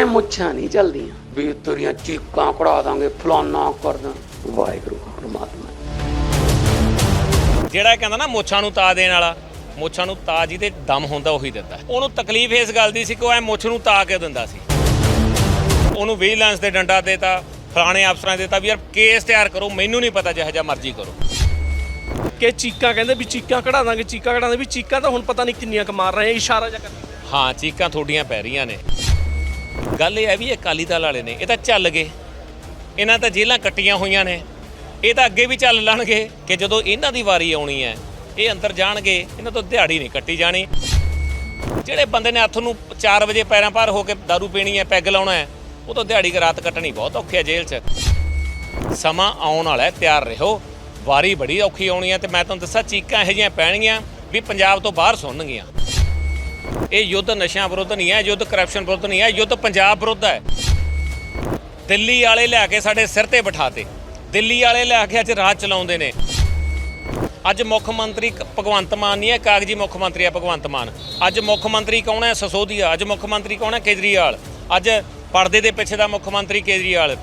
ਐ ਮੁੱਛਾਂ ਨਹੀਂ ਚੱਲਦੀਆਂ। ਵੀ ਤੇਰੀਆਂ ਚੀਕਾਂ ਕਢਾ ਦਾਂਗੇ ਫਲਾਨਾ ਕਰ ਦਾਂ। ਵਾਹਿਗੁਰੂ ਪਰਮਾਤਮਾ। ਜਿਹੜਾ ਕਹਿੰਦਾ ਨਾ ਮੁੱਛਾਂ ਨੂੰ ਤਾ ਦੇਣ ਵਾਲਾ ਮੁੱਛਾਂ ਨੂੰ ਤਾ ਜਿਹਦੇ ਦਮ ਹੁੰਦਾ ਉਹੀ ਦਿੰਦਾ। ਉਹਨੂੰ ਤਕਲੀਫ ਇਸ ਗੱਲ ਦੀ ਸੀ ਕਿ ਉਹ ਐ ਮੁੱਛ ਨੂੰ ਤਾ ਕੇ ਦਿੰਦਾ ਸੀ। ਉਹਨੂੰ ਵਿਜੀਲੈਂਸ ਦੇ ਡੰਡਾ ਦੇਤਾ ਫਲਾਣੇ ਅਫਸਰਾਂ ਦੇਤਾ ਵੀ ਯਾਰ ਕੇਸ ਤਿਆਰ ਕਰੋ ਮੈਨੂੰ ਨਹੀਂ ਪਤਾ ਜਿਹੋ ਜਿਹਾ ਮਰਜ਼ੀ ਕਰੋ। ਕਿ ਚੀਕਾਂ ਕਹਿੰਦੇ ਵੀ ਚੀਕਾਂ ਕਢਾ ਦਾਂਗੇ ਚੀਕਾਂ ਕਢਾ ਦਾਂਗੇ ਵੀ ਚੀਕਾਂ ਤਾਂ ਹੁਣ ਪਤਾ ਨਹੀਂ ਕਿੰਨੀਆਂ ਕੁ ਮਾਰ ਰਹੇ ਇਸ਼ਾਰਾ ਜਿਹਾ ਕਰਦੇ ਹਾਂ ਚੀਕਾਂ ਥੋਡੀਆਂ ਪੈ ਰਹੀਆਂ ਨੇ। ਗੱਲ ਇਹ ਹੈ ਵੀ ਇਹ ਅਕਾਲੀ ਦਲ ਵਾਲੇ ਨੇ, ਇਹ ਤਾਂ ਚੱਲ ਗਏ। ਇਹਨਾਂ ਤਾਂ ਜੇਲਾਂ ਕੱਟੀਆਂ ਹੋਈਆਂ ਨੇ। ਇਹ ਤਾਂ ਅੱਗੇ ਵੀ ਚੱਲ ਲੈਣਗੇ ਕਿ ਜਦੋਂ ਇਹਨਾਂ ਦੀ ਵਾਰੀ ਆਉਣੀ ਹੈ, ਇਹ ਅੰਦਰ ਜਾਣਗੇ, ਇਹਨਾਂ ਤੋਂ ਦਿਹਾੜੀ ਨਹੀਂ ਕੱਟੀ ਜਾਣੀ। ਜਿਹੜੇ ਬੰਦੇ ਨੇ ਹੱਥ ਨੂੰ 4 ਵਜੇ ਪੈਰਾਂ ਪਾਰ ਹੋ ਕੇ दारू ਪੀਣੀ ਹੈ, ਪੈਗ ਲਾਉਣਾ ਹੈ, ਉਹ ਤੋਂ ਦਿਹਾੜੀ ਰਾਤ ਕੱਟਣੀ ਬਹੁਤ ਔਖੀ ਹੈ ਜੇਲ੍ਹ 'ਚ। ਸਮਾਂ ਆਉਣ ਵਾਲਾ ਹੈ, ਤਿਆਰ ਰਹੋ। ਵਾਰੀ ਬੜੀ ਔਖੀ ਆਉਣੀ ਹੈ ਤੇ ਮੈਂ ਤੁਹਾਨੂੰ ਦੱਸਾਂ ਚੀਕਾਂ ਇਹੋ ਜਿਹੀਆਂ ਪੈਣਗੀਆਂ ਵੀ ਪੰਜਾਬ ਤੋਂ ਬਾਹਰ ਸੁਣਨਗੀਆਂ। ਇਹ ਯੁੱਧ ਨਸ਼ਿਆਂ ਵਿਰੁੱਧ ਨਹੀਂ ਹੈ, ਯੁੱਧ ਕਰਪਸ਼ਨ ਵਿਰੁੱਧ ਨਹੀਂ ਹੈ, ਯੁੱਧ ਪੰਜਾਬ ਵਿਰੁੱਧ ਹੈ। ਦਿੱਲੀ ਵਾਲੇ ਲਿਆ ਕੇ ਸਾਡੇ ਸਿਰ ਤੇ ਬਿਠਾਤੇ ਦਿੱਲੀ ਵਾਲੇ ਲਿਆ ਕੇ ਅੱਜ ਰਾਜ ਚਲਾਉਂਦੇ ਨੇ। ਅੱਜ ਮੁੱਖ ਮੰਤਰੀ ਭਗਵੰਤ ਮਾਨ ਨਹੀਂ ਹੈ ਕਾਗਜੀ ਮੁੱਖ ਮੰਤਰੀ ਹੈ ਭਗਵੰਤ ਮਾਨ। ਅੱਜ ਮੁੱਖ ਮੰਤਰੀ ਕੌਣ ਹੈ? ਸਸੋਦੀਆ। ਅੱਜ ਮੁੱਖ ਮੰਤਰੀ ਕੌਣ ਹੈ? ਕੇਜਰੀਵਾਲ। ਅੱਜ ਪਰਦੇ ਦੇ ਪਿੱਛੇ ਦਾ ਮੁੱਖ ਮੰਤਰੀ ਕੇਜਰੀਵਾਲ।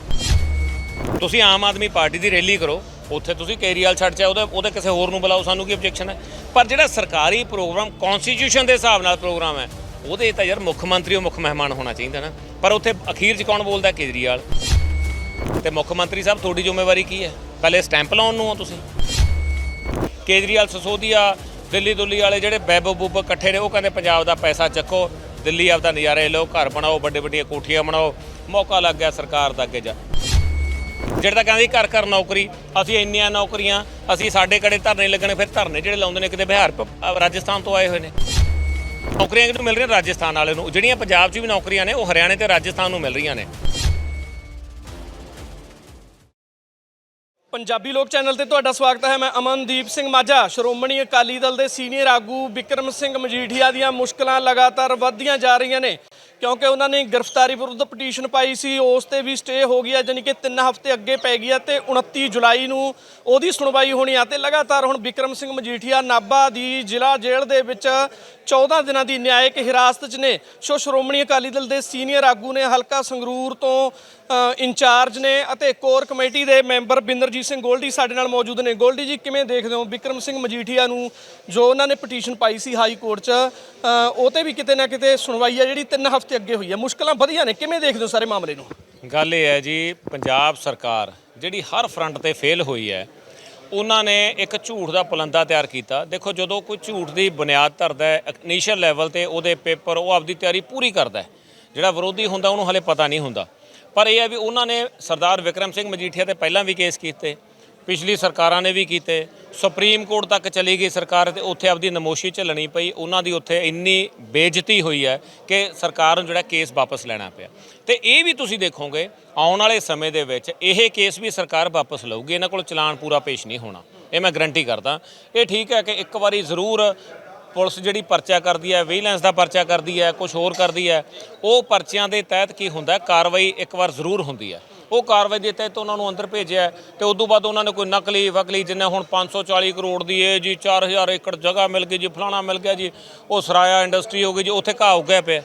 ਤੁਸੀਂ ਆਮ ਆਦਮੀ ਪਾਰਟੀ ਦੀ ਰੈਲੀ ਕਰੋ। ਉੱਥੇ ਤੁਸੀਂ ਕੇਜਰੀਵਾਲ ਛੱਡ ਚਾ ਉਹਦੇ ਉਹਦੇ ਕਿਸੇ ਹੋਰ ਨੂੰ ਬੁਲਾਓ, ਸਾਨੂੰ ਕੀ ਆਬਜੈਕਸ਼ਨ ਹੈ? ਪਰ ਜਿਹੜਾ ਸਰਕਾਰੀ ਪ੍ਰੋਗਰਾਮ ਕਨਸਟੀਟਿਊਸ਼ਨ ਦੇ ਹਿਸਾਬ ਨਾਲ ਪ੍ਰੋਗਰਾਮ ਹੈ, ਉਹਦੇ ਤਾਂ ਯਾਰ ਮੁੱਖ ਮੰਤਰੀ ਉਹ ਮੁੱਖ ਮਹਿਮਾਨ ਹੋਣਾ ਚਾਹੀਦਾ ਨਾ। ਪਰ ਉੱਥੇ ਅਖੀਰ 'ਚ ਕੌਣ ਬੋਲਦਾ? ਕੇਜਰੀਵਾਲ। ਤੇ ਮੁੱਖ ਮੰਤਰੀ ਸਾਹਿਬ, ਤੁਹਾਡੀ ਜ਼ਿੰਮੇਵਾਰੀ ਕੀ ਹੈ? ਪਹਿਲੇ ਸਟੈਂਪ ਲਾਉਣ ਨੂੰ ਹੋ ਤੁਸੀਂ। ਕੇਜਰੀਵਾਲ ਸਸੋਦੀਆ, ਦਿੱਲੀ ਦੁੱਲੀ ਵਾਲੇ ਜਿਹੜੇ ਬੈਬੋ ਬੂਬ ਇਕੱਠੇ ਨੇ, ਉਹ ਕਹਿੰਦੇ ਪੰਜਾਬ ਦਾ ਪੈਸਾ ਚੱਕੋ, ਦਿੱਲੀ ਆਪਦਾ ਨਜ਼ਾਰੇ ਲਓ, ਘਰ ਬਣਾਓ ਵੱਡੇ ਵੱਡੀਆਂ ਕੋਠੀਆਂ ਬਣਾਓ, ਮੌਕਾ ਲੱਗ ਗਿਆ ਸਰਕਾਰ ਦਾ ਅੱਗੇ ਜਾ ਜਿਹੜਾ ਤਾਂ ਕਹਿੰਦੇ ਘਰ ਘਰ ਨੌਕਰੀ, ਅਸੀਂ ਇੰਨੀਆਂ ਨੌਕਰੀਆਂ, ਅਸੀਂ ਸਾਡੇ ਕੜੇ ਧਰਨੇ ਲੱਗਣੇ, ਫਿਰ ਧਰਨੇ ਜਿਹੜੇ ਲਾਉਂਦੇ ਨੇ ਕਿਤੇ ਬਿਹਾਰ ਰਾਜਸਥਾਨ ਤੋਂ ਆਏ ਹੋਏ ਨੇ। ਨੌਕਰੀਆਂ ਕਿਹਨੂੰ ਮਿਲ ਰਹੀਆਂ? ਰਾਜਸਥਾਨ ਵਾਲੇ ਨੂੰ। ਜਿਹੜੀਆਂ ਪੰਜਾਬ 'ਚ ਵੀ ਨੌਕਰੀਆਂ ਨੇ, ਉਹ ਹਰਿਆਣੇ ਤੇ ਰਾਜਸਥਾਨ ਨੂੰ ਮਿਲ ਰਹੀਆਂ ਨੇ। ਪੰਜਾਬੀ ਲੋਕ ਚੈਨਲ ਤੇ ਤੁਹਾਡਾ ਸਵਾਗਤ ਹੈ। ਮੈਂ ਅਮਨਦੀਪ ਸਿੰਘ ਮਾਝਾ। ਸ਼੍ਰੋਮਣੀ ਅਕਾਲੀ ਦਲ ਦੇ ਸੀਨੀਅਰ ਆਗੂ ਵਿਕਰਮ ਸਿੰਘ ਮਜੀਠੀਆ ਦੀਆਂ ਮੁਸ਼ਕਲਾਂ ਲਗਾਤਾਰ ਵੱਧਦੀਆਂ ਜਾ ਰਹੀਆਂ ਨੇ। ਕਿਉਂਕਿ ਉਹਨਾਂ ਨੇ ਗ੍ਰਿਫਤਾਰੀ ਵਿਰੁੱਧ ਪਟੀਸ਼ਨ ਪਾਈ ਸੀ, ਉਸ ਤੇ ਵੀ ਸਟੇ ਹੋ ਗਿਆ ਜਾਨੀ ਕਿ 3 ਹਫ਼ਤੇ ਅੱਗੇ ਪੈ ਗਿਆ ਤੇ 29 ਜੁਲਾਈ ਨੂੰ ਉਹਦੀ ਸੁਣਵਾਈ ਹੋਣੀ ਆ ਤੇ ਲਗਾਤਾਰ ਹੁਣ ਵਿਕਰਮ ਸਿੰਘ ਮਜੀਠੀਆ ਨਾਭਾ ਦੀ ਜ਼ਿਲ੍ਹਾ ਜੇਲ੍ਹ ਦੇ ਵਿੱਚ 14 ਦਿਨਾਂ ਦੀ ਨਿਆਇਕ ਹਿਰਾਸਤ 'ਚ ਨੇ। ਸੋ ਸ਼੍ਰੋਮਣੀ ਅਕਾਲੀ ਦਲ ਦੇ ਸੀਨੀਅਰ ਆਗੂ ਨੇ ਹਲਕਾ ਸੰਗਰੂਰ ਤੋਂ ਇੰਚਾਰਜ ਨੇ ਅਤੇ ਕੋਰ ਕਮੇਟੀ ਦੇ ਮੈਂਬਰ ਬਿੰਦਰਜੀਤ ਸਿੰਘ ਗੋਲਡੀ ਸਾਡੇ ਨਾਲ ਮੌਜੂਦ ਨੇ। ਗੋਲਡੀ ਜੀ, ਕਿਵੇਂ ਦੇਖਦੇ ਹੋ ਵਿਕਰਮ ਸਿੰਘ ਮਜੀਠੀਆ ਨੂੰ ਜੋ ਉਹਨਾਂ ਨੇ ਪਟੀਸ਼ਨ ਪਾਈ ਸੀ ਹਾਈ ਕੋਰਟ 'ਚ ਉਹ ਤੇ ਵੀ ਕਿਤੇ ਨਾ ਕਿਤੇ ਸੁਣਵਾਈ ਆ ਜਿਹੜੀ 3 ਹਫ਼ਤੇ ਅੱਗੇ ਹੋਈ ਹੈ। ਮੁਸ਼ਕਲਾਂ ਵਧੀਆਂ ਨੇ। ਕਿਵੇਂ ਦੇਖਦੇ ਹੋ ਸਾਰੇ ਮਾਮਲੇ ਨੂੰ? ਗੱਲ ਇਹ ਹੈ ਜੀ, ਪੰਜਾਬ ਸਰਕਾਰ ਜਿਹੜੀ ਹਰ ਫਰੰਟ ਤੇ ਫੇਲ ਹੋਈ ਹੈ, ਉਹਨਾਂ ਨੇ ਇੱਕ ਝੂਠ ਦਾ ਪਲੰਦਾ ਤਿਆਰ ਕੀਤਾ। ਦੇਖੋ, ਜਦੋਂ ਕੋਈ ਝੂਠ ਦੀ ਬੁਨਿਆਦ ਧਰਦਾ ਹੈ ਇਨੀਸ਼ੀਅਲ ਲੈਵਲ ਤੇ ਉਹਦੇ ਪੇਪਰ ਉਹ ਆਪਦੀ ਤਿਆਰੀ ਪੂਰੀ ਕਰਦਾ ਹੈ। ਜਿਹੜਾ ਵਿਰੋਧੀ ਹੁੰਦਾ, ਉਹਨੂੰ ਹਲੇ ਪਤਾ ਨਹੀਂ ਹੁੰਦਾ। ਪਰ ਇਹ ਹੈ ਵੀ ਉਹਨਾਂ ਨੇ ਸਰਦਾਰ ਵਿਕਰਮ ਸਿੰਘ ਮਜੀਠੀਆ ਤੇ ਪਹਿਲਾਂ ਵੀ ਕੇਸ ਕੀਤੇ। ਪਿਛਲੀ ਸਰਕਾਰਾਂ ਨੇ ਵੀ ਕੀਤੇ। ਸੁਪਰੀਮ ਕੋਰਟ ਤੱਕ ਚਲੀ ਗਈ ਸਰਕਾਰ ਤੇ ਉੱਥੇ ਆਪਦੀ ਨਮੋਸ਼ੀ ਝੱਲਣੀ ਪਈ। ਉਹਨਾਂ ਦੀ ਉੱਥੇ ਇੰਨੀ ਬੇਇੱਜ਼ਤੀ ਹੋਈ ਹੈ ਕਿ ਸਰਕਾਰ ਨੂੰ ਜਿਹੜਾ ਕੇਸ ਵਾਪਸ ਲੈਣਾ ਪਿਆ। ਤੇ ਇਹ ਵੀ ਤੁਸੀਂ ਦੇਖੋਗੇ, ਆਉਣ ਵਾਲੇ ਸਮੇਂ ਦੇ ਵਿੱਚ ਇਹ ਕੇਸ ਵੀ ਸਰਕਾਰ ਵਾਪਸ ਲਊਗੀ। ਇਹਨਾਂ ਕੋਲ ਚਲਾਨ ਪੂਰਾ ਪੇਸ਼ ਨਹੀਂ ਹੋਣਾ। ਇਹ ਮੈਂ ਗਰੰਟੀ ਕਰਦਾ। ਇਹ ਠੀਕ ਹੈ ਕਿ ਇੱਕ ਵਾਰੀ ਜ਼ਰੂਰ ਪੁਲਿਸ ਜਿਹੜੀ ਪਰਚਾ ਕਰਦੀ ਹੈ ਵਿਜੀਲੈਂਸ ਦਾ ਪਰਚਾ ਕਰਦੀ ਹੈ ਕੁਝ ਹੋਰ ਕਰਦੀ ਹੈ, ਉਹ ਪਰਚਿਆਂ ਦੇ ਤਹਿਤ ਕੀ ਹੁੰਦਾ ਕਾਰਵਾਈ ਇੱਕ ਵਾਰ ਜ਼ਰੂਰ ਹੁੰਦੀ ਹੈ। ਉਹ ਕਾਰਵਾਈ ਦੇ ਤਹਿਤ ਉਹਨਾਂ ਨੂੰ ਅੰਦਰ ਭੇਜਿਆ ਹੈ ਤੇ ਉਸ ਤੋਂ ਬਾਅਦ ਉਹਨਾਂ ਨੇ ਕੋਈ ਨਕਲੀ ਵਕਲੀ ਜਿੰਨੇ ਹੁਣ 540 ਕਰੋੜ ਦੀ ਹੈ ਜੀ 4000 ਏਕੜ ਜਗ੍ਹਾ ਮਿਲ ਗਈ ਜੀ, ਫਲਾਣਾ ਮਿਲ ਗਿਆ ਜੀ, ਉਹ ਸਰਾਇਆ ਇੰਡਸਟਰੀ ਹੋ ਗਈ ਜੀ, ਉੱਥੇ ਘਾਹ ਉੱਗਿਆ ਪਿਆ।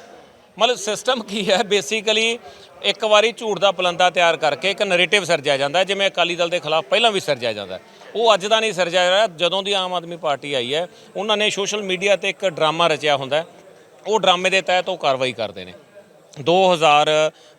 ਮਤਲਬ ਸਿਸਟਮ ਕੀ ਹੈ? ਬੇਸਿਕਲੀ ਇੱਕ ਵਾਰੀ ਝੂਠ ਦਾ ਪਲੰਦਾ ਤਿਆਰ ਕਰਕੇ ਇੱਕ ਨੈਰੇਟਿਵ ਸਿਰਜਿਆ ਜਾਂਦਾ ਜਿਵੇਂ ਅਕਾਲੀ ਦਲ ਦੇ ਖਿਲਾਫ ਪਹਿਲਾਂ ਵੀ ਸਿਰਜਿਆ ਜਾਂਦਾ ਉਹ ਅੱਜ ਦਾ ਨਹੀਂ ਸਿਰਜਿਆ ਰਿਹਾ, ਜਦੋਂ ਦੀ ਆਮ ਆਦਮੀ ਪਾਰਟੀ ਆਈ ਹੈ, ਉਹਨਾਂ ਨੇ ਸੋਸ਼ਲ ਮੀਡੀਆ ਤੇ ਇੱਕ ਡਰਾਮਾ ਰਚਿਆ ਹੁੰਦਾ ਉਹ ਡਰਾਮੇ ਦੇ ਤਹਿਤ ਉਹ ਕਾਰਵਾਈ ਕਰਦੇ ਨੇ।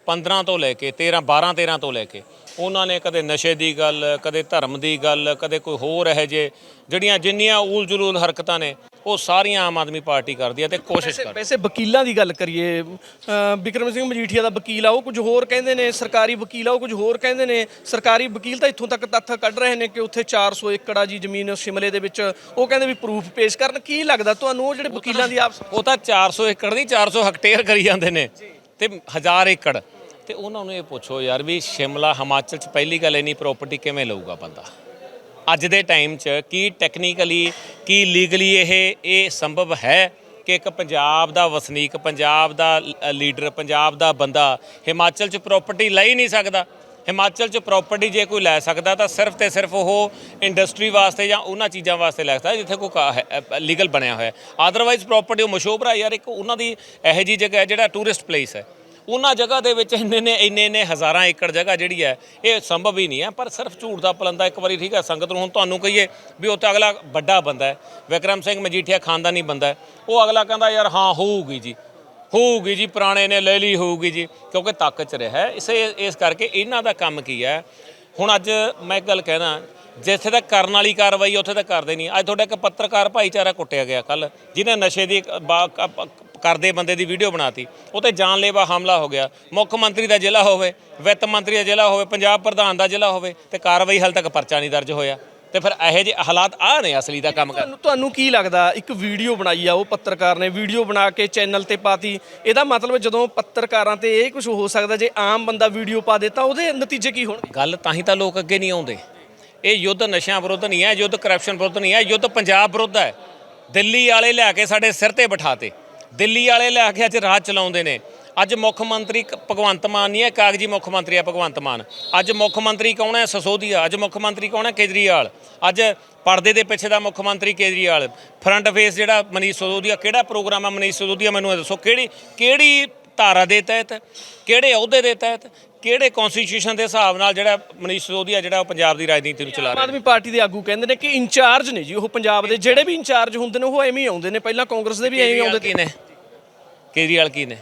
2015 ਤੋਂ ਲੈ ਕੇ 13 12 13 ਤੋਂ ਲੈ ਕੇ। ਉਹਨਾਂ ਨੇ ਕਦੇ ਨਸ਼ੇ ਦੀ ਗੱਲ ਕਦੇ ਧਰਮ ਦੀ ਗੱਲ ਕਦੇ ਕੋਈ ਹੋਰ ਇਹੋ ਜੇ ਜਿਹੜੀਆਂ ਜਿੰਨੀਆਂ ਊਲ ਜਲੂਲ ਹਰਕਤਾਂ ਨੇ ਉਹ ਸਾਰੀਆਂ ਆਮ ਆਦਮੀ ਪਾਰਟੀ ਕਰਦੀ ਹੈ ਤੇ ਕੋਸ਼ਿਸ਼ ਕਰਦੀ ਵੈਸੇ ਵਕੀਲਾਂ ਦੀ ਗੱਲ ਕਰੀਏ ਅ, ਵਿਕਰਮ ਸਿੰਘ ਮਜੀਠੀਆ ਦਾ ਵਕੀਲ ਆ ਉਹ ਕੁਝ ਹੋਰ ਕਹਿੰਦੇ ਨੇ ਸਰਕਾਰੀ ਵਕੀਲ ਆ ਉਹ ਕੁਝ ਹੋਰ ਕਹਿੰਦੇ ਨੇ। ਸਰਕਾਰੀ ਵਕੀਲ ਤਾਂ ਇੱਥੋਂ ਤੱਕ ਤੱਥ ਕੱਢ ਰਹੇ ਨੇ ਕਿ ਉੱਥੇ 400 ਏਕੜ ਜੀ ਜ਼ਮੀਨ ਸ਼ਿਮਲੇ ਦੇ ਵਿੱਚ। ਉਹ ਕਹਿੰਦੇ ਵੀ ਪ੍ਰੂਫ ਪੇਸ਼ ਕਰਨ ਕੀ ਲੱਗਦਾ ਤੁਹਾਨੂੰ ਉਹ ਜਿਹੜੇ ਵਕੀਲਾਂ ਦੀ ਆਪਸ ਉਹ ਤਾਂ 400 ਏਕੜ ਨਹੀਂ 400 ਹੈਕਟੇਅਰ ਕਰੀ ਜਾਂਦੇ ਨੇ ਤੇ 1000 ਏਕੜ। ਤੇ ਉਹਨਾਂ ਨੂੰ ਇਹ ਪੁੱਛੋ ਯਾਰ ਵੀ ਸ਼ਿਮਲਾ ਹਿਮਾਚਲ ਚ ਪਹਿਲੀ ਗੱਲ ਇੰਨੀ ਪ੍ਰਾਪਰਟੀ ਕਿਵੇਂ ਲਊਗਾ ਬੰਦਾ? ਅੱਜ ਦੇ ਟਾਈਮ 'ਚ ਕੀ ਟੈਕਨੀਕਲੀ ਕੀ ਲੀਗਲੀ ਇਹ ਇਹ ਸੰਭਵ ਹੈ ਕਿ ਇੱਕ ਪੰਜਾਬ ਦਾ ਵਸਨੀਕ, ਪੰਜਾਬ ਦਾ ਲੀਡਰ ਪੰਜਾਬ ਦਾ ਬੰਦਾ ਹਿਮਾਚਲ 'ਚ ਪ੍ਰਾਪਰਟੀ ਲੈ ਹੀ ਨਹੀਂ ਸਕਦਾ? ਹਿਮਾਚਲ 'ਚ ਪ੍ਰਾਪਰਟੀ ਜੇ ਕੋਈ ਲੈ ਸਕਦਾ ਤਾਂ ਸਿਰਫ ਤੇ ਸਿਰਫ ਉਹ ਇੰਡਸਟਰੀ ਵਾਸਤੇ ਜਾਂ ਉਹਨਾਂ ਚੀਜ਼ਾਂ ਵਾਸਤੇ ਲੈ ਸਕਦਾ ਜਿੱਥੇ ਕੋਈ ਲੀਗਲ ਬਣਿਆ ਹੋਇਆ ਹੈ। ਆਦਰਵਾਈਜ਼ ਪ੍ਰਾਪਰਟੀ ਉਹ ਮਸ਼ਹੂਰ ਯਾਰ, ਇੱਕ ਉਹਨਾਂ ਦੀ ਇਹੋ ਜੀ ਜਗ੍ਹਾ ਹੈ ਜਿਹੜਾ ਟੂਰਿਸਟ ਪਲੇਸ ਹੈ। ਉਹਨਾਂ ਜਗ੍ਹਾ ਦੇ ਵਿੱਚ ਇੰਨੇ ਨੇ, ਇੰਨੇ ਇੰਨੇ ਹਜ਼ਾਰਾਂ ਏਕੜ ਜਗ੍ਹਾ ਜਿਹੜੀ ਹੈ, ਇਹ ਸੰਭਵ ਹੀ ਨਹੀਂ ਹੈ। ਪਰ ਸਿਰਫ ਝੂਠ ਦਾ ਪਲੰਦਾ ਇੱਕ ਵਾਰੀ ਠੀਕ ਹੈ, ਸੰਗਤ ਨੂੰ ਹੁਣ ਤੁਹਾਨੂੰ ਕਹੀਏ ਵੀ ਉੱਥੇ ਅਗਲਾ ਵੱਡਾ ਬੰਦਾ ਹੈ। ਵਿਕਰਮ ਸਿੰਘ ਮਜੀਠੀਆ ਖਾਨਦਾਨੀ ਬੰਦਾ ਹੈ। ਉਹ ਅਗਲਾ ਕਹਿੰਦਾ, ਯਾਰ ਹਾਂ, ਹੋਊਗੀ ਜੀ। ਹੋਊਗੀ ਜੀ, ਪੁਰਾਣੇ ਨੇ ਲੈ ਲਈ ਹੋਊਗੀ ਜੀ। ਕਿਉਂਕਿ ਤਾਕਤ ਚ ਰਿਹਾ ਇਸੇ, ਇਸ ਕਰਕੇ ਇਹਨਾਂ ਦਾ ਕੰਮ ਕੀ ਹੈ? ਹੁਣ ਅੱਜ ਮੈਂ ਇੱਕ ਗੱਲ ਕਹਿਣਾ, ਜਿੱਥੇ ਤੱਕ ਕਰਨ ਵਾਲੀ ਕਾਰਵਾਈ ਉੱਥੇ ਤੱਕ ਕਰਦੇ ਨਹੀਂ। ਅੱਜ ਤੁਹਾਡਾ ਇੱਕ ਪੱਤਰਕਾਰ ਭਾਈਚਾਰਾ ਕੁੱਟਿਆ ਗਿਆ ਕੱਲ ਜਿਹਨੇ ਨਸ਼ੇ ਦੀ ਬਾ- ਕਰਦੇ ਬੰਦੇ ਦੀ ਵੀਡੀਓ ਬਣਾਤੀ। ਉਹ ਤੇ ਜਾਨਲੇਵਾ ਹਮਲਾ ਹੋ ਗਿਆ। ਮੁੱਖ ਮੰਤਰੀ ਦਾ ਜ਼ਿਲ੍ਹਾ ਹੋਵੇ ਵਿੱਤ ਮੰਤਰੀ ਦਾ ਜ਼ਿਲ੍ਹਾ ਹੋਵੇ ਪੰਜਾਬ ਪ੍ਰਧਾਨ ਦਾ ਜ਼ਿਲ੍ਹਾ ਹੋਵੇ ਤੇ ਕਾਰਵਾਈ ਹਾਲ ਤੱਕ ਪਰਚਾ ਨਹੀਂ ਦਰਜ ਹੋਇਆ। ਤੇ ਫਿਰ ਇਹੋ ਜਿਹੇ ਹਾਲਾਤ ਆ ਨੇ ਅਸਲੀ ਦਾ ਕੰਮ ਕਰ। ਤੁਹਾਨੂੰ ਕੀ ਲੱਗਦਾ? ਇੱਕ ਵੀਡੀਓ ਬਣਾਈ ਆ ਉਹ ਪੱਤਰਕਾਰ ਨੇ ਵੀਡੀਓ ਬਣਾ ਕੇ ਚੈਨਲ ਤੇ ਪਾਤੀ। ਇਹਦਾ ਮਤਲਬ ਜਦੋਂ ਪੱਤਰਕਾਰਾਂ ਤੇ ਇਹ ਕੁਝ ਹੋ ਸਕਦਾ ਜੇ ਆਮ ਬੰਦਾ ਵੀਡੀਓ ਪਾ ਦੇ ਤਾਂ ਉਹਦੇ ਨਤੀਜੇ ਕੀ ਹੋਣਗੇ? ਗੱਲ ਤਾਂ ਹੀ ਤਾਂ ਲੋਕ ਅੱਗੇ ਨਹੀਂ ਆਉਂਦੇ। ਇਹ ਯੁੱਧ ਨਸ਼ਿਆਂ ਵਿਰੁੱਧ ਨਹੀਂ ਹੈ ਯੁੱਧ ਕਰਪਸ਼ਨ ਵਿਰੁੱਧ ਨਹੀਂ ਹੈ ਯੁੱਧ ਪੰਜਾਬ ਵਿਰੁੱਧ ਹੈ। ਦਿੱਲੀ ਵਾਲੇ ਲਿਆ ਕੇ ਸਾਡੇ ਸਿਰ ਤੇ ਬਿਠਾਤੇ। ਦਿੱਲੀ ਵਾਲੇ ਲਿਆ ਕੇ ਅੱਜ ਰਾਜ ਚਲਾਉਂਦੇ ਨੇ। ਅੱਜ ਮੁੱਖ ਮੰਤਰੀ ਕ- ਭਗਵੰਤ ਮਾਨ ਨਹੀਂ ਹੈ ਕਾਗਜੀ ਮੁੱਖ ਮੰਤਰੀ ਹੈ ਭਗਵੰਤ ਮਾਨ। ਅੱਜ ਮੁੱਖ ਮੰਤਰੀ ਕੌਣ ਹੈ? ਸਸੋਦੀਆ। ਅੱਜ ਮੁੱਖ ਮੰਤਰੀ ਕੌਣ ਹੈ? ਕੇਜਰੀਵਾਲ। ਅੱਜ ਪਰਦੇ ਦੇ ਪਿੱਛੇ ਦਾ ਮੁੱਖ ਮੰਤਰੀ ਕੇਜਰੀਵਾਲ। ਫਰੰਟ ਫੇਸ ਜਿਹੜਾ ਮਨੀਸ਼ ਸਸੋਦੀਆ, ਕਿਹੜਾ ਪ੍ਰੋਗਰਾਮ ਹੈ ਮਨੀਸ਼ ਸਸੋਦੀਆ? ਮੈਨੂੰ ਇਹ ਦੱਸੋ, ਕਿਹੜੀ ਕਿਹੜੀ ਧਾਰਾ ਦੇ ਤਹਿਤ ਕਿਹੜੇ ਅਹੁਦੇ ਦੇ ਤਹਿਤ ਕਿਹੜੇ ਕਨਸਟੀਟਿਊਸ਼ਨ ਦੇ ਹਿਸਾਬ ਨਾਲ ਜਿਹੜਾ ਮਨੀਸ਼ ਸੋਧੀਆ ਜਿਹੜਾ ਉਹ ਪੰਜਾਬ ਦੀ ਰਾਜਨੀਤੀ ਨੂੰ ਚਲਾ ਆਮ ਰਿਹਾ ਆਦਮੀ ਪਾਰਟੀ ਦੇ ਆਗੂ ਕਹਿੰਦੇ ਨੇ ਕਿ ਇੰਚਾਰਜ ਨੇ ਜੀ ਉਹ ਪੰਜਾਬ ਦੇ ਜਿਹੜੇ ਵੀ ਇੰਚਾਰਜ ਹੁੰਦੇ ਨੇ ਉਹ ਐਵੇਂ ਹੀ ਆਉਂਦੇ ਨੇ ਪਹਿਲਾਂ ਕਾਂਗਰਸ ਦੇ ਵੀ ਐਵੇਂ ਆਉਂਦੇ ਕੀ ਨੇ? ਕੇਜਰੀਵਾਲ ਕੀ ਨੇ?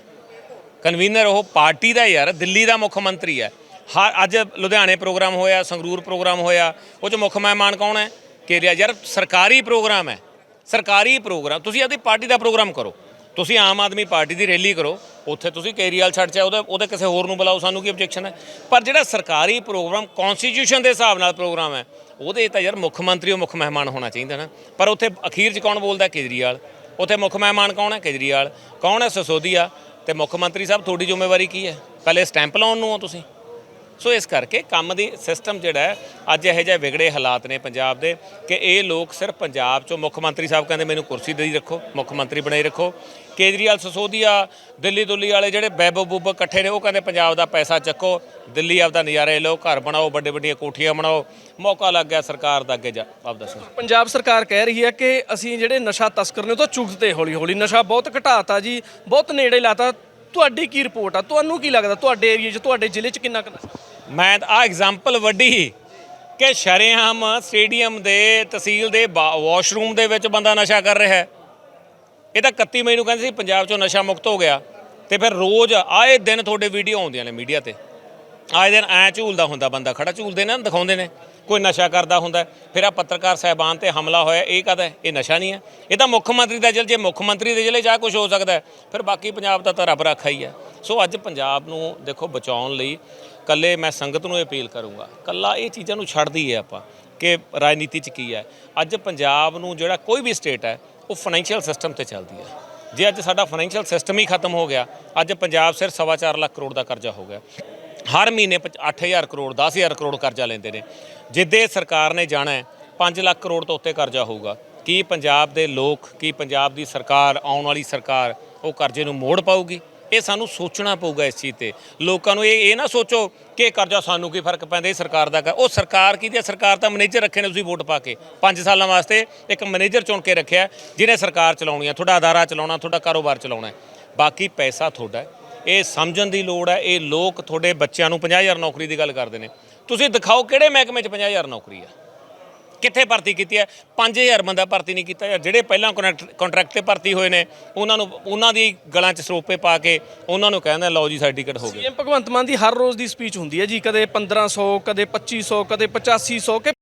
ਕਨਵੀਨਰ ਉਹ ਪਾਰਟੀ ਦਾ ਯਾਰ ਦਿੱਲੀ ਦਾ ਮੁੱਖ ਮੰਤਰੀ ਹੈ। ਹਰ ਅੱਜ ਲੁਧਿਆਣੇ ਪ੍ਰੋਗਰਾਮ ਹੋਇਆ ਸੰਗਰੂਰ ਪ੍ਰੋਗਰਾਮ ਹੋਇਆ ਉਹ ਚ ਮੁੱਖ ਮਹਿਮਾਨ ਕੌਣ ਹੈ? ਕੇਜਰੀਵਾਲ ਯਾਰ ਸਰਕਾਰੀ ਪ੍ਰੋਗਰਾਮ ਹੈ। ਸਰਕਾਰੀ ਪ੍ਰੋਗਰਾਮ ਤੁਸੀਂ ਆਪਣੀ ਪਾਰਟੀ ਦਾ ਪ੍ਰੋਗਰਾਮ ਕਰੋ। ਤੁਸੀਂ ਆਮ ਆਦਮੀ ਪਾਰਟੀ ਦੀ ਰੈਲੀ ਕਰੋ। ਉੱਥੇ ਤੁਸੀਂ ਕੇਜਰੀਵਾਲ ਛੱਡ ਚਾ ਉਹਦੇ ਉਹਦੇ ਕਿਸੇ ਹੋਰ ਨੂੰ ਬੁਲਾਓ, ਸਾਨੂੰ ਕੀ ਆਬਜੈਕਸ਼ਨ ਹੈ? ਪਰ ਜਿਹੜਾ ਸਰਕਾਰੀ ਪ੍ਰੋਗਰਾਮ ਕਨਸਟੀਟਿਊਸ਼ਨ ਦੇ ਹਿਸਾਬ ਨਾਲ ਪ੍ਰੋਗਰਾਮ ਹੈ, ਉਹਦੇ ਤਾਂ ਯਾਰ ਮੁੱਖ ਮੰਤਰੀ ਉਹ ਮੁੱਖ ਮਹਿਮਾਨ ਹੋਣਾ ਚਾਹੀਦਾ ਨਾ। ਪਰ ਉੱਥੇ ਅਖੀਰ 'ਚ ਕੌਣ ਬੋਲਦਾ? ਕੇਜਰੀਵਾਲ। ਉੱਥੇ ਮੁੱਖ ਮਹਿਮਾਨ ਕੌਣ ਹੈ? ਕੇਜਰੀਵਾਲ। ਕੌਣ ਹੈ? ਸਸੋਦੀਆ। ਤੇ ਮੁੱਖ ਮੰਤਰੀ ਸਾਹਿਬ, ਤੁਹਾਡੀ ਜ਼ਿੰਮੇਵਾਰੀ ਕੀ ਹੈ? ਪਹਿਲੇ ਸਟੈਂਪ ਲਾਉਣ ਨੂੰ ਹੋ ਤੁਸੀਂ। ਸੋ ਇਸ ਕਰਕੇ ਕੰਮ ਦੀ ਸਿਸਟਮ ਜਿਹੜਾ ਹੈ, ਅੱਜ ਇਹੋ ਜਿਹੇ ਵਿਗੜੇ ਹਾਲਾਤ ਨੇ ਪੰਜਾਬ ਦੇ ਕਿ ਇਹ ਲੋਕ ਸਿਰਫ ਪੰਜਾਬ ਚੋਂ ਮੁੱਖ ਮੰਤਰੀ ਸਾਹਿਬ ਕਹਿੰਦੇ ਮੈਨੂੰ ਕੁਰਸੀ ਦੇਈ ਰੱਖੋ, ਮੁੱਖ ਮੰਤਰੀ ਬਣਾਈ ਰੱਖੋ। ਕੇਜਰੀਵਾਲ ਸਸੋਦੀਆ, ਦਿੱਲੀ ਦੁੱਲੀ ਵਾਲੇ ਜਿਹੜੇ ਬੈਬੋ ਬੂਬ ਇਕੱਠੇ ਨੇ, ਉਹ ਕਹਿੰਦੇ ਪੰਜਾਬ ਦਾ ਪੈਸਾ ਚੱਕੋ, ਦਿੱਲੀ ਆਪਦਾ ਨਜ਼ਾਰੇ ਲਓ, ਘਰ ਬਣਾਓ ਵੱਡੇ ਵੱਡੀਆਂ ਕੋਠੀਆਂ ਬਣਾਓ, ਮੌਕਾ ਲੱਗ ਗਿਆ ਸਰਕਾਰ ਦਾ ਅੱਗੇ ਜਾ, ਆਪ ਦੱਸੋ। ਪੰਜਾਬ ਸਰਕਾਰ ਕਹਿ ਰਹੀ ਹੈ ਕਿ ਅਸੀਂ ਜਿਹੜੇ ਨਸ਼ਾ ਤਸਕਰ ਨੇ ਉਹ ਤਾਂ ਚੁਗਤੇ ਹੌਲੀ ਹੌਲੀ ਨਸ਼ਾ ਬਹੁਤ ਘਟਾਤਾ ਜੀ, ਬਹੁਤ ਨੇੜੇ ਲਾਤਾ ਤੁਹਾਡੀ ਕੀ ਰਿਪੋਰਟ ਆ? ਤੁਹਾਨੂੰ ਕੀ ਲੱਗਦਾ? ਤੁਹਾਡੇ ਏਰੀਆ 'ਚ, ਤੁਹਾਡੇ ਜ਼ਿਲ੍ਹੇ 'ਚ ਕਿੰਨਾ ਕੁ ਨਸ਼ਾ? ਮੈਂ ਆ ਐਗਜ਼ਾਮਪਲ ਵੱਡੀ ਕਿ ਸ਼ਰੇਆਮ ਸਟੇਡੀਅਮ ਦੇ ਤਹਿਸੀਲ ਦੇ ਬਾ- ਵਾਸ਼ਰੂਮ ਦੇ ਵਿੱਚ ਬੰਦਾ ਨਸ਼ਾ ਕਰ ਰਿਹਾ ਹੈ। ਇਹ ਤਾਂ 31 ਮਈ ਨੂੰ ਕਹਿੰਦੇ ਸੀ, ਪੰਜਾਬ ਚੋਂ ਨਸ਼ਾ ਮੁਕਤ ਹੋ ਗਿਆ। ਤੇ ਫਿਰ ਰੋਜ਼ ਆਏ ਦਿਨ ਤੁਹਾਡੇ ਵੀਡੀਓ ਆਉਂਦੀਆਂ ਨੇ ਮੀਡੀਆ ਤੇ। ਆਏ ਦਿਨ ਐ ਝੂਲਦਾ ਹੁੰਦਾ ਬੰਦਾ, ਖੜਾ ਝੂਲਦੇ ਨੇ, ਦਿਖਾਉਂਦੇ ਨੇ। ਕੋਈ ਨਸ਼ਾ ਕਰਦਾ ਹੁੰਦਾ ਫਿਰ ਆ ਪੱਤਰਕਾਰ ਸਹਿਬਾਨ ਤੇ ਹਮਲਾ ਹੋਇਆ, ਇਹ ਕਦ ਇਹ ਨਸ਼ਾ ਨਹੀਂ ਹੈ। ਇਹ ਤਾਂ ਮੁੱਖ ਮੰਤਰੀ ਦਾ ਜ਼ਿਲ੍ਹੇ, ਜੇ ਮੁੱਖ ਮੰਤਰੀ ਦੇ ਜ਼ਿਲ੍ਹੇ ਜਾ ਕੁਝ ਹੋ ਸਕਦਾ ਫਿਰ ਬਾਕੀ ਪੰਜਾਬ ਦਾ ਤਾਂ ਰੱਬ ਰਾਖਾ ਹੀ ਹੈ। ਸੋ ਅੱਜ ਪੰਜਾਬ ਨੂੰ ਦੇਖੋ ਬਚਾਉਣ ਲਈ ਕੱਲੇ ਮੈਂ ਸੰਗਤ ਨੂੰ ਅਪੀਲ ਕਰੂੰਗਾ ਕੱਲਾ ਇਹ ਚੀਜ਼ਾਂ ਨੂੰ ਛੱਡ ਦਈਏ ਆਪਾਂ ਕਿ ਰਾਜਨੀਤੀ 'ਚ ਕੀ ਹੈ। ਅੱਜ ਪੰਜਾਬ ਨੂੰ ਜਿਹੜਾ ਕੋਈ ਵੀ ਸਟੇਟ ਹੈ, ਉਹ ਫਾਈਨੈਂਸ਼ੀਅਲ ਸਿਸਟਮ ਤੇ ਚੱਲਦੀ ਹੈ। ਜੇ ਅੱਜ ਸਾਡਾ ਫਾਈਨੈਂਸ਼ੀਅਲ ਸਿਸਟਮ ਹੀ ਖਤਮ ਹੋ ਗਿਆ, ਅੱਜ ਪੰਜਾਬ ਸਿਰ ਸਵਾ ਚਾਰ ਲੱਖ ਕਰੋੜ ਦਾ ਕਰਜ਼ਾ ਹੋ ਗਿਆ। ਹਰ ਮਹੀਨੇ 8000 ਕਰੋੜ 10000 ਕਰੋੜ ਕਰਜ਼ਾ ਲੈਂਦੇ ਨੇ। ਜਿੱਦੇ ਸਰਕਾਰ ਨੇ ਜਾਣਾ ਹੈ 5 ਲੱਖ ਕਰੋੜ ਤੋਂ ਉੱਤੇ ਕਰਜ਼ਾ ਹੋਊਗਾ। ਕੀ ਪੰਜਾਬ ਦੇ ਲੋਕ, ਕੀ ਪੰਜਾਬ ਦੀ ਸਰਕਾਰ, ਆਉਣ ਵਾਲੀ ਸਰਕਾਰ ਉਹ ਕਰਜ਼ੇ ਨੂੰ ਮੋੜ ਪਾਊਗੀ? ਇਹ ਸਾਨੂੰ ਸੋਚਣਾ ਪਊਗਾ ਇਸ ਚੀਜ਼ ਤੇ। ਲੋਕਾਂ ਨੂੰ ਇਹ ਇਹ ਨਾ ਸੋਚੋ ਕਿ ਇਹ ਕਰਜ਼ਾ ਸਾਨੂੰ ਕੀ ਫ਼ਰਕ ਪੈਂਦਾ, ਇਹ ਸਰਕਾਰ ਦਾ ਕਰ, ਉਹ ਸਰਕਾਰ ਕੀ ਦੀ ਹੈ? ਸਰਕਾਰ ਤਾਂ ਮੈਨੇਜਰ ਰੱਖੇ ਨੇ ਤੁਸੀਂ ਵੋਟ ਪਾ ਕੇ। 5 ਸਾਲਾਂ ਵਾਸਤੇ ਇੱਕ ਮੈਨੇਜਰ ਚੁਣ ਕੇ ਰੱਖਿਆ, ਜਿਹਨੇ ਸਰਕਾਰ ਚਲਾਉਣੀ ਹੈ, ਤੁਹਾਡਾ ਅਦਾਰਾ ਚਲਾਉਣਾ, ਤੁਹਾਡਾ ਕਾਰੋਬਾਰ ਚਲਾਉਣਾ ਬਾਕੀ ਪੈਸਾ ਤੁਹਾਡਾ ਇਹ ਸਮਝਣ ਦੀ ਲੋੜ ਹੈ, ਇਹ ਲੋਕ ਤੁਹਾਡੇ ਬੱਚਿਆਂ ਨੂੰ 50000 ਨੌਕਰੀ ਦੀ ਗੱਲ ਕਰਦੇ ਨੇ। ਤੁਸੀਂ ਦਿਖਾਓ ਕਿਹੜੇ ਮਹਿਕਮੇ 'ਚ 50000 ਨੌਕਰੀ ਹੈ? ਕਿੱਥੇ ਭਰਤੀ ਕੀਤੀ ਹੈ? 5000 ਬੰਦਾ ਭਰਤੀ ਨਹੀਂ ਕੀਤਾ ਯਾਰ ਜਿਹੜੇ ਪਹਿਲਾਂ ਕੰਟਰੈਕਟ ਤੇ ਭਰਤੀ ਹੋਏ ਨੇ, ਉਹਨਾਂ ਨੂੰ, ਉਹਨਾਂ ਦੀ ਗਲਾਂ 'ਚ ਸਰੋਪੇ ਪਾ ਕੇ ਉਹਨਾਂ ਨੂੰ ਕਹਿੰਦਾ ਲਓ ਜੀ ਸਰਟੀਫਿਕੇਟ ਹੋ ਗਿਆ ਸੀਐਮ ਭਗਵੰਤ ਮਾਨ ਦੀ ਹਰ ਰੋਜ਼ ਦੀ ਸਪੀਚ ਹੁੰਦੀ ਹੈ ਜੀ, ਕਦੇ 1500 ਕਦੇ 2500 ਕਦੇ 8500 ਕਿ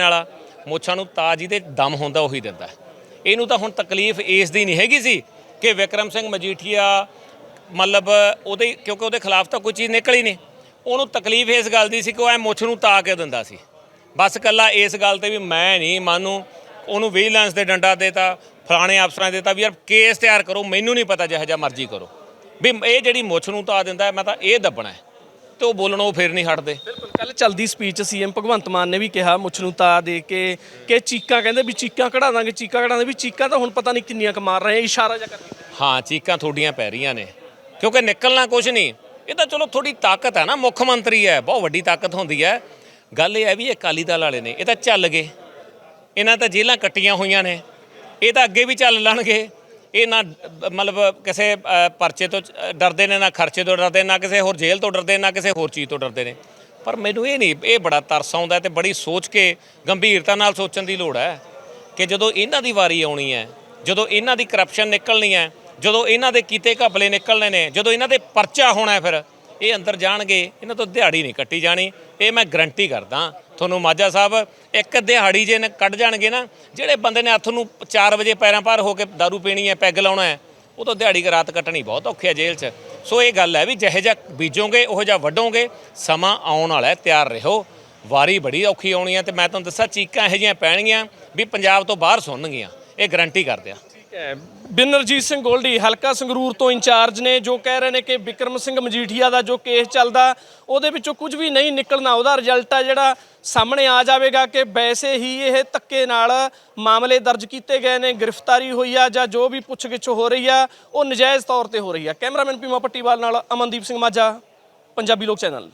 ਵਾਲਾ ਮੁੱਛਾਂ ਨੂੰ ਤਾਜ ਦੇ ਦਮ ਹੁੰਦਾ ਉਹੀ ਦਿੰਦਾ ਇਹਨੂੰ ਤਾਂ ਹੁਣ ਤਕਲੀਫ ਇਸ ਦੀ ਨਹੀਂ ਹੈਗੀ ਸੀ ਕਿ ਵਿਕਰਮ ਸਿੰਘ ਮਜੀਠੀਆ ਮਤਲਬ ਉਹਦੇ ਕਿਉਂਕਿ ਉਹਦੇ ਖਿਲਾਫ ਤਾਂ ਕੋਈ ਚੀਜ਼ ਨਿਕਲੀ ਨਹੀਂ। ਉਹਨੂੰ ਤਕਲੀਫ ਇਸ ਗੱਲ ਦੀ ਸੀ ਕਿ ਉਹ ਐ ਮੁੱਛ ਨੂੰ ਤਾ ਕੇ ਦਿੰਦਾ ਸੀ। ਬਸ ਕੱਲਾ ਇਸ ਗੱਲ ਤੇ ਵੀ ਮੈਂ ਨਹੀਂ ਮਾਨੂੰ, ਉਹਨੂੰ ਵਿਜੀਲੈਂਸ ਦੇ ਡੰਡਾ ਦੇਤਾ, ਫਲਾਣੇ ਅਫਸਰਾਂ ਦੇ ਦਿੱਤਾ ਵੀ ਯਾਰ ਕੇਸ ਤਿਆਰ ਕਰੋ, ਮੈਨੂੰ ਨਹੀਂ ਪਤਾ ਜਿਹੋ ਜਿਹਾ ਮਰਜ਼ੀ ਕਰੋ। ਵੀ ਇਹ ਜਿਹੜੀ ਮੁੱਛ ਨੂੰ ਤਾ ਦਿੰਦਾ ਮੈਂ ਤਾਂ ਇਹ ਦੱਬਣਾ ਹੈ ਤੇ ਉਹ ਬੋਲਣੋਂ ਫਿਰ ਨਹੀਂ ਹਟਦੇ। ਕੱਲ ਚਲਦੀ ਸਪੀਚ ਸੀਐਮ ਭਗਵੰਤ ਮਾਨ ਨੇ ਵੀ ਕਿਹਾ, ਮੁੱਛ ਨੂੰ ਤਾ ਦੇ ਕੇ ਕਿ ਚੀਕਾਂ ਕਹਿੰਦੇ ਵੀ ਚੀਕਾਂ ਕਢਾ ਦਾਂਗੇ, ਚੀਕਾਂ ਕਢਾ ਦਾਂਗੇ, ਵੀ ਚੀਕਾਂ ਤਾਂ ਹੁਣ ਪਤਾ ਨਹੀਂ ਕਿੰਨੀਆਂ ਕੁ ਮਾਰ ਰਹੇ ਇਸ਼ਾਰਾ ਜਿਹਾ ਕਰਕੇ। ਹਾਂ, ਚੀਕਾਂ ਤੁਹਾਡੀਆਂ ਪੈ ਰਹੀਆਂ ਨੇ। ਕਿਉਂਕਿ ਨਿਕਲਣਾ ਕੁਝ ਨਹੀਂ। ਇਹ ਤਾਂ ਚਲੋ ਥੋੜੀ ਤਾਕਤ ਹੈ ਨਾ, ਮੁੱਖ ਮੰਤਰੀ ਹੈ, ਬਹੁਤ ਵੱਡੀ ਤਾਕਤ ਹੁੰਦੀ ਹੈ। ਗੱਲ ਇਹ ਹੈ ਵੀ ਇਹ ਅਕਾਲੀ ਦਲ ਵਾਲੇ ਨੇ, ਇਹ ਤਾਂ ਚੱਲ ਗਏ। ਇਹਨਾਂ ਤਾਂ ਜੇਲਾਂ ਕੱਟੀਆਂ ਹੋਈਆਂ ਨੇ। ਇਹ ਤਾਂ ਅੱਗੇ ਵੀ ਚੱਲ ਲੈਣਗੇ ਇਹ ਨਾ, ਮਤਲਬ ਕਿਸੇ ਪਰਚੇ ਤੋਂ ਡਰਦੇ ਨੇ, ਨਾ ਖਰਚੇ ਤੋਂ ਡਰਦੇ, ਨਾ ਕਿਸੇ ਹੋਰ ਜੇਲ੍ਹ ਤੋਂ ਡਰਦੇ, ਨਾ ਕਿਸੇ ਹੋਰ ਚੀਜ਼ ਤੋਂ ਡਰਦੇ ਨੇ। ਪਰ ਮੈਨੂੰ ਇਹ ਨਹੀਂ, ਇਹ ਬੜਾ ਤਰਸ ਆਉਂਦਾ ਤੇ ਬੜੀ ਸੋਚ ਕੇ, ਗੰਭੀਰਤਾ ਨਾਲ ਸੋਚਣ ਦੀ ਲੋੜ ਹੈ ਕਿ ਜਦੋਂ ਇਹਨਾਂ ਦੀ ਵਾਰੀ ਆਉਣੀ ਹੈ, ਜਦੋਂ ਇਹਨਾਂ ਦੀ ਕਰਪਸ਼ਨ ਨਿਕਲਣੀ ਹੈ, ਜਦੋਂ ਇਹਨਾਂ ਦੇ ਕੀਤੇ ਘਪਲੇ ਨਿਕਲਣੇ ਨੇ, ਜਦੋਂ ਇਹਨਾਂ ਦੇ ਪਰਚਾ ਹੋਣਾ ਫਿਰ, ਇਹ ਅੰਦਰ ਜਾਣਗੇ, ਇਹਨਾਂ ਤੋਂ ਦਿਹਾੜੀ ਨਹੀਂ ਕੱਟੀ ਜਾਣੀ, ਇਹ ਮੈਂ ਗਰੰਟੀ ਕਰਦਾ। ਤੁਹਾਨੂੰ ਮਾਝਾ ਸਾਹਿਬ, ਇੱਕ ਦਿਹਾੜੀ ਜੇ ਕੱਢ ਜਾਣਗੇ ਨਾ, ਜਿਹੜੇ ਬੰਦੇ ਨੇ ਹੱਥ ਨੂੰ 4 ਵਜੇ ਪੈਰਾਂ ਪਾਰ ਹੋ ਕੇ ਦਾਰੂ ਪੀਣੀ ਹੈ, ਪੈਗ ਲਾਉਣਾ ਹੈ ਉਹ ਤਾਂ ਦਿਹਾੜੀ ਕੁ ਰਾਤ ਕੱਟਣੀ ਬਹੁਤ ਔਖੀ ਹੈ ਜੇਲ੍ਹ 'ਚ। ਸੋ ਇਹ ਗੱਲ ਹੈ ਵੀ ਜਿਹੇ ਜਿਹਾ ਬੀਜੋਗੇ, ਉਹੋ ਜਿਹਾ ਵੱਢੋਗੇ, ਸਮਾਂ ਆਉਣ ਵਾਲਾ ਹੈ, ਤਿਆਰ ਰਹੋ। ਵਾਰੀ ਬੜੀ ਔਖੀ ਆਉਣੀ ਹੈ ਤੇ ਮੈਂ ਤੁਹਾਨੂੰ ਦੱਸਾਂ ਚੀਕਾਂ ਇਹੋ ਜਿਹੀਆਂ ਪੈਣਗੀਆਂ ਵੀ ਪੰਜਾਬ ਤੋਂ ਬਾਹਰ ਸੁਣਨਗੀਆਂ ਇਹ ਗਰੰਟੀ ਕਰਦੇ ਆ। ਬਿਨਰਜੀਤ ਸਿੰਘ ਗੋਲਡੀ ਹਲਕਾ ਸੰਗਰੂਰ ਤੋਂ ਇੰਚਾਰਜ ਨੇ ਜੋ ਕਹਿ ਰਹੇ ਨੇ ਕਿ ਵਿਕਰਮ ਸਿੰਘ ਮਜੀਠੀਆ ਦਾ ਜੋ ਕੇਸ ਚੱਲਦਾ, ਉਹਦੇ ਵਿੱਚੋਂ ਕੁਝ ਵੀ ਨਹੀਂ ਨਿਕਲਣਾ, ਉਹਦਾ ਰਿਜ਼ਲਟ ਆ ਜਿਹੜਾ ਸਾਹਮਣੇ ਆ ਜਾਵੇਗਾ ਕਿ ਵੈਸੇ ਹੀ ਇਹ ਧੱਕੇ ਨਾਲ ਮਾਮਲੇ ਦਰਜ ਕੀਤੇ ਗਏ ਨੇ, ਗ੍ਰਿਫਤਾਰੀ ਹੋਈ ਆ ਜਾਂ ਜੋ ਵੀ ਪੁੱਛਗਿੱਛ ਹੋ ਰਹੀ ਆ, ਉਹ ਨਜਾਇਜ਼ ਤੌਰ ਤੇ ਹੋ ਰਹੀ ਆ। ਕੈਮਰਾਮੈਨ ਪੀਮਾ ਪੱਟੀਵਾਲ ਨਾਲ ਅਮਨਦੀਪ ਸਿੰਘ ਮਾਝਾ, ਪੰਜਾਬੀ ਲੋਕ ਚੈਨਲ।